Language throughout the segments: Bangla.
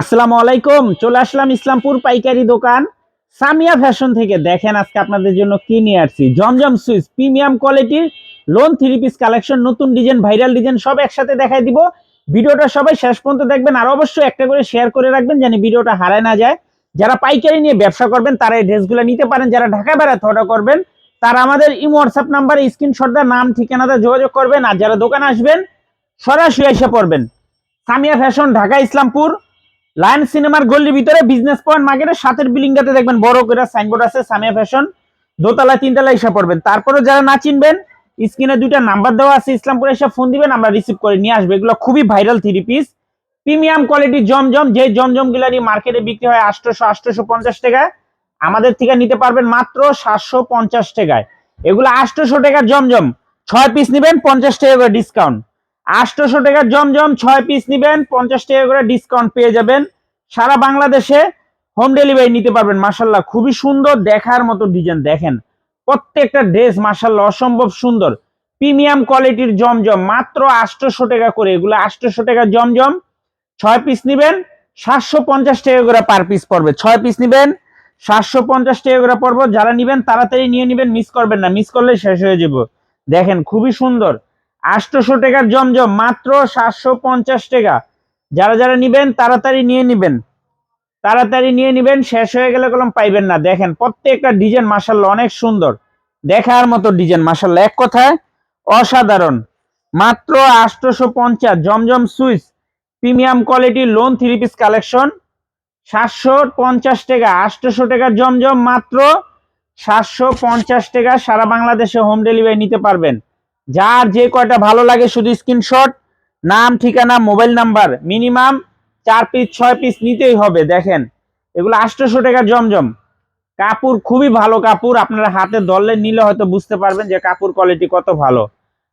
আসসালামু আলাইকুম, চলে আসলাম ইসলামপুর পাইকারি দোকান। সামিয়া ফ্যাশন থেকে দেখেন আজকে আপনাদের জন্য কি নিয়ে আসছি। জমজম সুইচ, প্রিমিয়াম কোয়ালিটির লোন থ্রি পিস কালেকশন, নতুন ডিজাইন, ভাইরাল ডিজাইন সব একসাথে দেখাই দিব। ভিডিওটা সবাই শেষ পর্যন্ত দেখবেন আর অবশ্যই একটা করে শেয়ার করে রাখবেন যেন ভিডিওটা হারায় না যায়। যারা পাইকারি নিয়ে ব্যবসা করবেন, তারা এই ড্রেসগুলো নিতে পারেন। যারা ঢাকা বেড়াতে অর্ডার করবেন, তারা আমাদের ইমো হোয়াটসঅ্যাপ নাম্বারে স্ক্রিনশট দেওয়ার নাম, ঠিকানাতে যোগাযোগ করবেন। আর যারা দোকানে আসবেন, সরাসরি এসে পড়বেন। সামিয়া ফ্যাশন, ঢাকা, ইসলামপুর। লায়ন সিনেমার গল্লির ভিতরে বিজনেস পয়েন্ট মার্কেটের সাথের বিল্ডিংটাতে দেখবেন বড় করে সাইনবোর্ড আছে, সামিয়া ফ্যাশন দোতলা তিনতলা এসে পড়বেন। তারপরে যারা না চিনবেন স্ক্রিনে দুইটা নাম্বার দেওয়া আছে, ইসলামপুরে এসে ফোন দিবেন, আমরা রিসিভ করে নিয়ে আসব। এগুলো খুবই ভাইরাল থ্রি পিস প্রিমিয়াম কোয়ালিটির জমজম যে জমজম গুলারই মার্কেটে বিক্রি হয় আটশোশো আটশোশো পঞ্চাশ টাকায়, আমাদের থেকে নিতে পারবেন মাত্র সাতশো পঞ্চাশ টাকায়। এগুলো আটশোশো টাকার জমজম। ছয় পিস নেবেন, পঞ্চাশ টাকা করে ডিসকাউন্ট আটশোশো টাকার জমজম ছয় পিস নিবেন, পঞ্চাশ টাকা করে ডিসকাউন্ট পেয়ে যাবেন। সারা বাংলাদেশে হোম ডেলিভারি নিতে পারবেন মাসাল্লাহ খুবই সুন্দর দেখার মতো ডিজাইন দেখেন। প্রত্যেকটা ড্রেস মাসাল্লাহ অসম্ভব সুন্দর। প্রিমিয়াম কোয়ালিটির জমজম মাত্র আটশোশো টাকা করে। এগুলো আটশোশো টাকার জমজম ছয় পিস নিবেন, সাতশো পঞ্চাশ টাকা করে পার পিস পড়বে। ছয় পিস নিবেন, সাতশো পঞ্চাশ টাকা করে পড়ব। যারা নিবেন, তাড়াতাড়ি নিয়ে নিবেন মিস করবেন না। মিস করলে শেষ হয়ে যাব। দেখেন, খুবই সুন্দর। আটশোশো টাকার জমজম, মাত্র সাতশো পঞ্চাশ টাকা। যারা যারা নিবেন, তাড়াতাড়ি নিয়ে নিবেন। তাড়াতাড়ি নিয়ে নিবেন, শেষ হয়ে গেলে কলম পাইবেন না। দেখেন, প্রত্যেকটা ডিজাইন মাসাল্লাহ অনেক সুন্দর। দেখার মতো ডিজাইন মাসাল্লাহ এক কথায়, অসাধারণ। মাত্র আটশোশো পঞ্চাশ, জমজম switch, premium quality lawn three piece collection. সাতশো পঞ্চাশ টাকা আটশোশো টাকার জমজম, মাত্র সাতশো পঞ্চাশ টাকা। সারা বাংলাদেশে হোম ডেলিভারি নিতে পারবেন। যার যে কয়টা ভালো লাগে শুধু স্ক্রিনশট নাম, ঠিকানা মোবাইল নাম্বার মিনিমাম চার পিস ছয় পিস নিতেই হবে, দেখেন। এগুলো আটশোশো টাকার জমজম। কাপড় খুবই ভালো কাপড়, আপনারা হাতে ধরলে নিলে হয়তো বুঝতে পারবেন যে কাপড় কোয়ালিটি কত ভালো।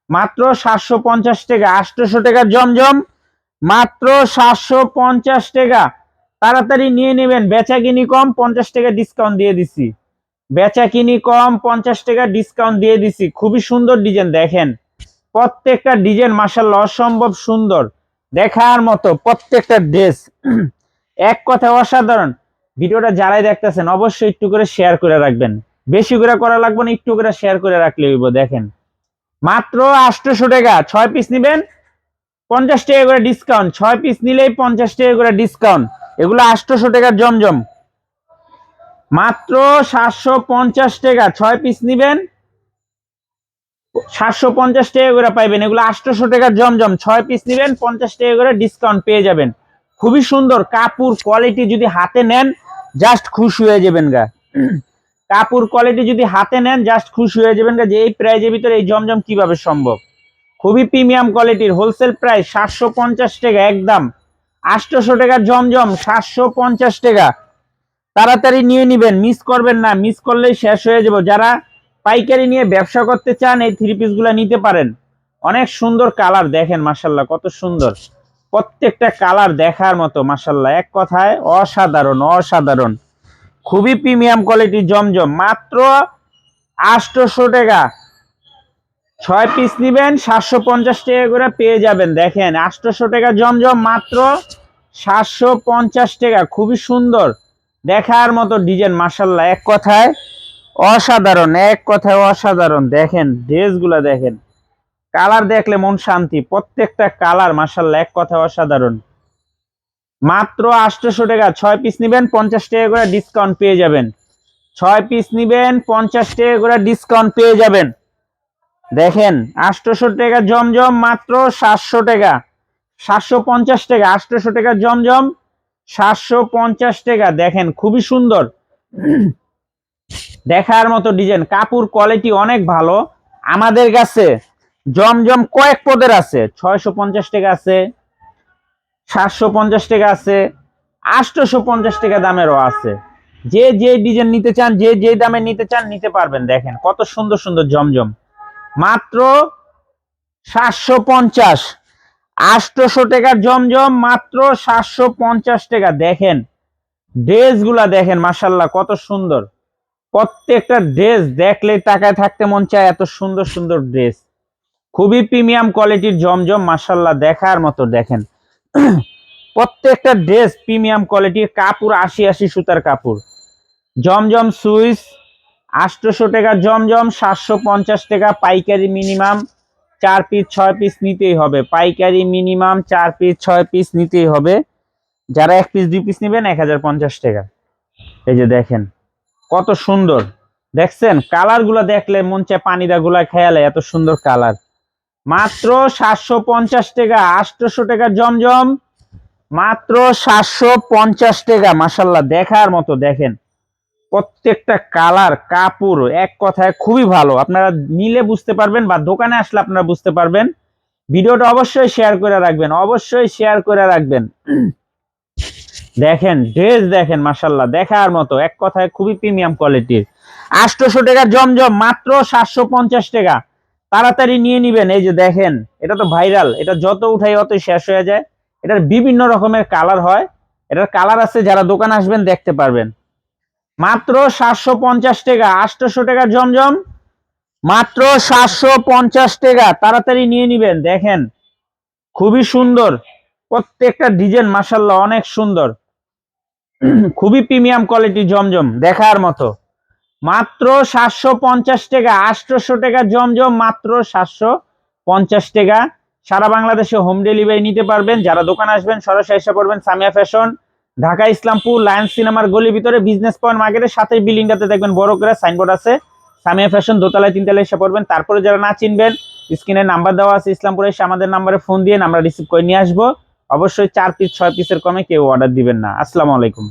মাত্র সাতশো পঞ্চাশ টাকা আটশোশো টাকার জমজম। মাত্র সাতশো পঞ্চাশ টাকা। তাড়াতাড়ি নিয়ে নেবেন বেচা কিনি কম, পঞ্চাশ টাকা ডিসকাউন্ট দিয়ে দিছি। বেচা কিনি কম পঞ্চাশ টাকা ডিসকাউন্ট দিয়ে দিছি। খুবই সুন্দর ডিজাইন দেখেন। প্রত্যেকটা ডিজাইন মাসাল্লাহ অসম্ভব সুন্দর। দেখার মতো প্রত্যেকটা ড্রেস এক কথা অসাধারণ। ভিডিওটা যারাই দেখতেছেন, অবশ্যই একটু করে শেয়ার করে রাখবেন। বেশি করে করা লাগবে না, একটু করে শেয়ার করে রাখলে হইব, দেখেন। মাত্র আটশোশো টাকা, ছয় পিস নিবেন, পঞ্চাশ টাকা করে ডিসকাউন্ট ছয় পিস নিলেই পঞ্চাশ টাকা করে ডিসকাউন্ট এগুলো আটশোশো টাকার জমজম। মাত্র সাতশো পঞ্চাশ টাকা। ছয় পিস নিবেন। সাতশো পঞ্চাশ টাকা করে পাইবেন। এগুলো আটশোশো টাকার জমজম। ছয় পিস নিবেন, পঞ্চাশ টাকা করে ডিসকাউন্ট পেয়ে যাবেন। খুবই সুন্দর কাপড় কোয়ালিটি যদি হাতে নেন জাস্ট খুশি হয়ে যাবেন গা। কাপড় কোয়ালিটি যদি হাতে নেন জাস্ট খুশি হয়ে যাবেন গা যে এই প্রাইজের ভিতরে এই জমজম কীভাবে সম্ভব। খুবই প্রিমিয়াম কোয়ালিটির হোলসেল প্রাইস সাতশো পঞ্চাশ টাকা একদম। আটশোশো টাকার জমজম সাতশো পঞ্চাশ টাকা। তাড়াতাড়ি নিয়ে নিবেন মিস করবেন না মিস করলেই শেষ হয়ে যাব। যারা পাইকারি নিয়ে ব্যবসা করতে চান, এই থ্রি পিসগুলো নিতে পারেন। অনেক সুন্দর কালার দেখেন মাসাল্লাহ কত সুন্দর। প্রত্যেকটা কালার দেখার মতো মাসাল্লাহ এক কথায় অসাধারণ অসাধারণ। খুবই প্রিমিয়াম কোয়ালিটি জমজম। মাত্র আটশোশো টাকা। ছয় পিস নিবেন, সাতশো পঞ্চাশ টাকা করে পেয়ে যাবেন, দেখেন। আটশোশো টাকা জমজম, মাত্র সাতশো পঞ্চাশ টাকা। খুবই সুন্দর। দেখার মতো ডিজাইন মাসাল্লাহ এক কথায় অসাধারণ, এক কথায় অসাধারণ। দেখেন, ড্রেসগুলো দেখেন। কালার দেখলে মন শান্তি, প্রত্যেকটা কালার মাসাল্লাহ এক কথায় অসাধারণ। মাত্র আটশোশো টাকা, ছয় পিস নিবেন, পঞ্চাশ টাকা করে ডিসকাউন্ট পেয়ে যাবেন। ছয় পিস নিবেন, পঞ্চাশ টাকা করে ডিসকাউন্ট পেয়ে যাবেন। দেখেন আটশোশো টাকা জমজম, মাত্র সাতশো টাকা। সাতশো পঞ্চাশ টাকা আটশোশো টাকা জমজম সাতশো পঞ্চাশ টাকা। দেখেন, খুবই সুন্দর। দেখার মতো ডিজাইন। কাপড় কোয়ালিটি অনেক ভালো। আমাদের কাছে জমজম কয়েক পদের আছে। ছয়শো পঞ্চাশ টাকা আছে, সাতশো পঞ্চাশ টাকা আছে আটশোশো পঞ্চাশ টাকা দামেরও আছে। যে যে ডিজাইন নিতে চান, যে যে দামে নিতে চান, নিতে পারবেন। দেখেন, কত সুন্দর সুন্দর জমজম। মাত্র সাতশো পঞ্চাশ। আটশোশো টাকার জমজম মাত্র সাতশো পঞ্চাশ টাকা। দেখেন, ড্রেসগুলা দেখেন মাসাল্লাহ কত সুন্দর। প্রত্যেকটা ড্রেস দেখলে টাকায় থাকতে মন চায় এত সুন্দর সুন্দর ড্রেস। খুবই প্রিমিয়াম কোয়ালিটির জমজম মাসাল্লাহ দেখার মতো দেখেন। প্রত্যেকটা ড্রেস প্রিমিয়াম কোয়ালিটির কাপড়, আশি আশি সুতার কাপড়। জমজম সুইস, আটশোশো টাকা জমজম, সাতশো পঞ্চাশ টাকা, পাইকারি মিনিমাম। চার পিস ছয় পিস নিতেই হবে। পাইকারি মিনিমাম চার পিস ছয় পিস নিতেই হবে। যারা এক পিস দুই পিস নেবেন, এক হাজার পঞ্চাশ টাকা। এই যে দেখেন, কত সুন্দর। দেখছেন? কালারগুলা দেখলে মন চায় পানিদা গুলা খেয়ালে, এত সুন্দর কালার। মাত্র সাতশো পঞ্চাশ টাকা আটশোশো টাকা জমজম। মাত্র সাতশো পঞ্চাশ টাকা মাসাল্লাহ দেখার মতো, দেখেন। প্রত্যেকটা কালার, কাপড় এক কথায় খুবই ভালো। আপনারা নিলে বুঝতে পারবেন বা দোকানে আসলে আপনারা বুঝতে পারবেন। ভিডিওটা অবশ্যই শেয়ার করে রাখবেন, অবশ্যই শেয়ার করে রাখবেন। দেখেন ড্রেস দেখেন মাসাল্লাহ দেখার মতো, এক কথায় খুবই প্রিমিয়াম কোয়ালিটির আটশোশো টাকা জমজম, মাত্র সাতশো পঞ্চাশ টাকা। তাড়াতাড়ি নিয়ে নিবেন, এই যে দেখেন, এটা তো ভাইরাল এটা যত উঠাই অতই শেষ হয়ে যায়। এটার বিভিন্ন রকমের কালার হয়। এটার কালার আছে, যারা দোকান আসবেন দেখতে পারবেন। মাত্র সাতশো পঞ্চাশ টাকা আটশোশো টাকার জমজম। মাত্র সাতশো পঞ্চাশ টাকা, তাড়াতাড়ি নিয়ে নিবেন, দেখেন। খুবই সুন্দর। প্রত্যেকটা ডিজাইন মাসাল্লাহ অনেক সুন্দর। খুবই প্রিমিয়াম কোয়ালিটি, জমজম, দেখার মতো। মাত্র সাতশো পঞ্চাশ টাকা আটশোশো টাকা জমজম, মাত্র সাতশো পঞ্চাশ টাকা। সারা বাংলাদেশে হোম ডেলিভারি নিতে পারবেন। যারা দোকান আসবেন, সরাসরি এসে পড়বেন সামিয়া ফ্যাশন ঢাকা ইসলামপুর লায়ন্স সিনেমার গলির ভিতরে বিজনেস পয়েন্ট মার্কেটের সাথে বিল্ডিংটাতে দেখবেন বড় করে সাইনবোর্ড আছে। সামিয়া ফ্যাশন দোতলায় তিনতলায় এসে পড়বেন। তারপরে যারা না চিনবেন স্ক্রিনে নাম্বার দেওয়া আছে ইসলামপুরে, এসে আমাদের নাম্বারে ফোন দিয়ে আমরা রিসিভ করে নিয়ে আসব। অবশ্যই চার পিস ছয় পিসের কমে কেউ অর্ডার দিবেন না। আসসালামু আলাইকুম।